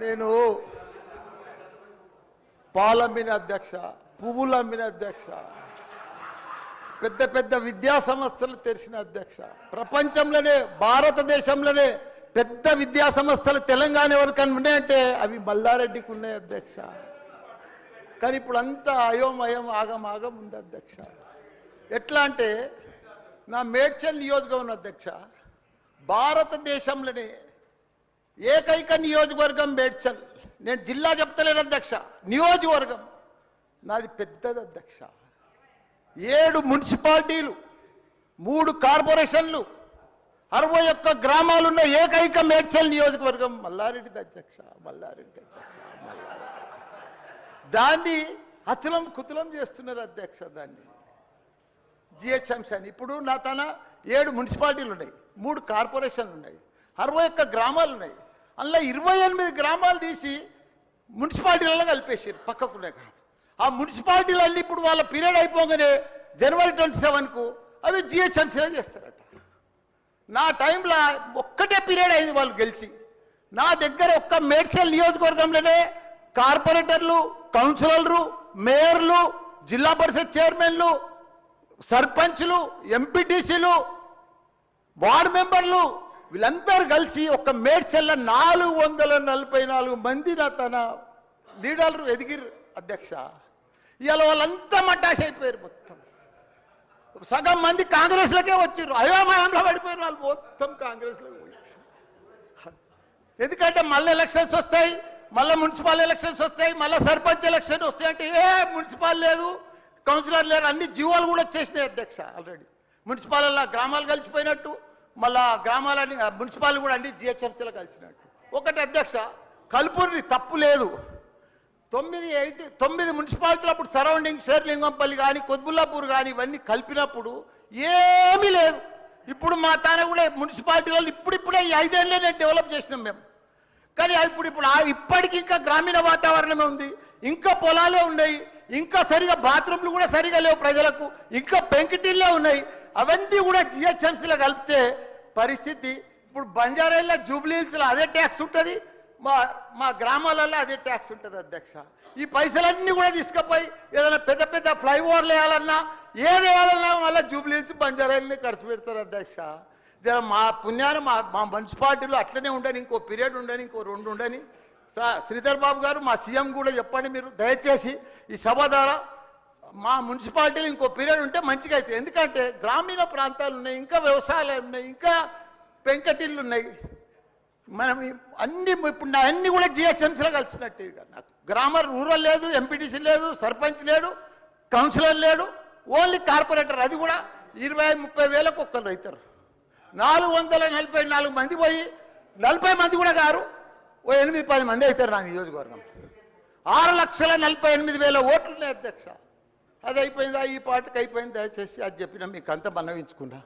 నేను పాలమ్మిన అధ్యక్ష పువ్వులు అమ్మిన అధ్యక్ష పెద్ద పెద్ద విద్యా సంస్థలు తెరిచిన అధ్యక్ష ప్రపంచంలోనే భారతదేశంలోనే పెద్ద విద్యా సంస్థలు తెలంగాణ ఎవరికైనా ఉన్నాయంటే అవి మల్లారెడ్డికి ఉన్నాయి అధ్యక్ష. కానీ ఇప్పుడు అంతా అయోమయం ఆగం ఆగం ఉంది అధ్యక్ష. ఎట్లా అంటే నా మేడ్చల్ నియోజకవర్గం అధ్యక్ష భారతదేశంలోనే ఏకైక నియోజకవర్గం మేడ్చల్. నేను జిల్లా చెప్తలేను అధ్యక్ష నియోజకవర్గం. నాది పెద్దది అధ్యక్ష. ఏడు మున్సిపాలిటీలు మూడు కార్పొరేషన్లు అరవై ఒక్క గ్రామాలున్న ఏకైక మేడ్చల్ నియోజకవర్గం మల్లారెడ్డి అధ్యక్ష మల్లారెడ్డి అధ్యక్ష. దాన్ని అతులం కుతులం చేస్తున్నారు అధ్యక్ష దాన్ని. జిహెచ్ఎంసీ అని. ఇప్పుడు నా తన ఏడు మున్సిపాలిటీలు ఉన్నాయి మూడు కార్పొరేషన్లు ఉన్నాయి అరవై ఒక్క గ్రామాలు ఉన్నాయి. అందులో ఇరవై ఎనిమిది గ్రామాలు తీసి మున్సిపాలిటీలలో కలిపేసారు పక్కకునే గ్రామం. ఆ మున్సిపాలిటీలన్నీ ఇప్పుడు వాళ్ళ పీరియడ్ అయిపోగానే జనవరి ట్వంటీ సెవెన్కు అవి జిహెచ్ఎంసీలో చేస్తారట. నా టైంలో ఒక్కటే పీరియడ్ అయింది వాళ్ళు గెలిచి. నా దగ్గర ఒక్క మేడ్చల్ నియోజకవర్గంలోనే కార్పొరేటర్లు కౌన్సిలర్లు మేయర్లు జిల్లా పరిషత్ చైర్మన్లు సర్పంచ్లు ఎంపీటీసీలు వార్డు మెంబర్లు వీళ్ళందరూ కలిసి ఒక మేడ్చల్ల నాలుగు వందల నలభై నాలుగు మంది నా తన లీడర్లు ఎదిగిరు అధ్యక్ష. ఇవాళ వాళ్ళంతా మటాష్ అయిపోయారు మొత్తం. సగం మంది కాంగ్రెస్లకే వచ్చారు అయోమయంలో పడిపోయారు వాళ్ళు మొత్తం కాంగ్రెస్లో ఎందుకంటే మళ్ళీ ఎలక్షన్స్ వస్తాయి మళ్ళీ మున్సిపల్ ఎలక్షన్స్ వస్తాయి మళ్ళీ సర్పంచ్ ఎలక్షన్ వస్తాయి అంటే ఏ మున్సిపల్ లేదు కౌన్సిలర్ లేరు అన్ని జీవాలు కూడా వచ్చేసినాయి అధ్యక్ష ఆల్రెడీ. మున్సిపాలల్లో గ్రామాలు కలిసిపోయినట్టు మళ్ళా గ్రామాలని మున్సిపాలిటీ కూడా అన్ని జిహెచ్ఎంసీలో కలిసినట్టు. ఒకటి అధ్యక్ష కలుపురి తప్పు లేదు. తొమ్మిది ఎయిట్ తొమ్మిది మున్సిపాలిటీలు అప్పుడు సరౌండింగ్ షేర్లింగంపల్లి కానీ కొద్బుల్లాపూర్ కానీ ఇవన్నీ కలిపినప్పుడు ఏమీ లేదు. ఇప్పుడు మా తానే కూడా మున్సిపాలిటీలలో ఇప్పుడిప్పుడే ఈ ఐదేళ్ళనే డెవలప్ చేసినాం మేము. కానీ ఇప్పుడు ఇప్పుడు ఇప్పటికి ఇంకా గ్రామీణ వాతావరణమే ఉంది. ఇంకా పొలాలే ఉన్నాయి. ఇంకా సరిగా బాత్రూమ్లు కూడా సరిగా లేవు ప్రజలకు. ఇంకా పెంకిటిల్లే ఉన్నాయి. అవన్నీ కూడా జిహెచ్ఎంసీలో కలిపితే పరిస్థితి. ఇప్పుడు బంజారాయిల్లో జూబ్లీహిల్స్లో అదే ట్యాక్స్ ఉంటుంది. మా మా గ్రామాలలో అదే ట్యాక్స్ ఉంటుంది అధ్యక్ష. ఈ పైసలన్నీ కూడా తీసుకుపోయి ఏదైనా పెద్ద పెద్ద ఫ్లైఓవర్లు వేయాలన్నా ఏది వేయాలన్నా మళ్ళీ జూబ్లీహిల్స్ బంజారాయిల్ని ఖర్చు పెడతారు అధ్యక్ష. మా పుణ్యాన్ని మా మా మున్సిపాలిటీలో అట్లనే ఉండని ఇంకో పీరియడ్ ఉండని ఇంకో రెండు ఉండని. సా- శ్రీధర్ బాబు గారు మా సీఎం కూడా చెప్పండి మీరు. దయచేసి ఈ సభ ద్వారా మా మున్సిపాలిటీలో ఇంకో పీరియడ్ ఉంటే మంచిగా అవుతుంది. ఎందుకంటే గ్రామీణ ప్రాంతాలు ఉన్నాయి ఇంకా వ్యవసాయాలు ఉన్నాయి ఇంకా పెంకటిళ్ళు ఉన్నాయి. మనం అన్ని ఇప్పుడు నా అన్ని కూడా జిహెచ్ఎంసీలో కలిసినట్టు నాకు. గ్రామర్ రూరల్ లేదు ఎంపీటీసీ లేదు సర్పంచ్ లేడు కౌన్సిలర్ లేడు ఓన్లీ కార్పొరేటర్. అది కూడా ఇరవై ముప్పై వేలకు ఒక్కరు అవుతారు. నాలుగు వందల నలభై నాలుగు మంది పోయి నలభై మంది కూడా గారు ఓ ఎనిమిది పది మంది అవుతారు నా నియోజకవర్గం ఆరు లక్షల నలభై ఎనిమిది వేల ఓట్లున్నాయి అధ్యక్ష. అది అయిపోయిందా ఈ పాటకి అయిపోయింది దయచేసి అది చెప్పిన మీకు అంత మనవించుకున్నా.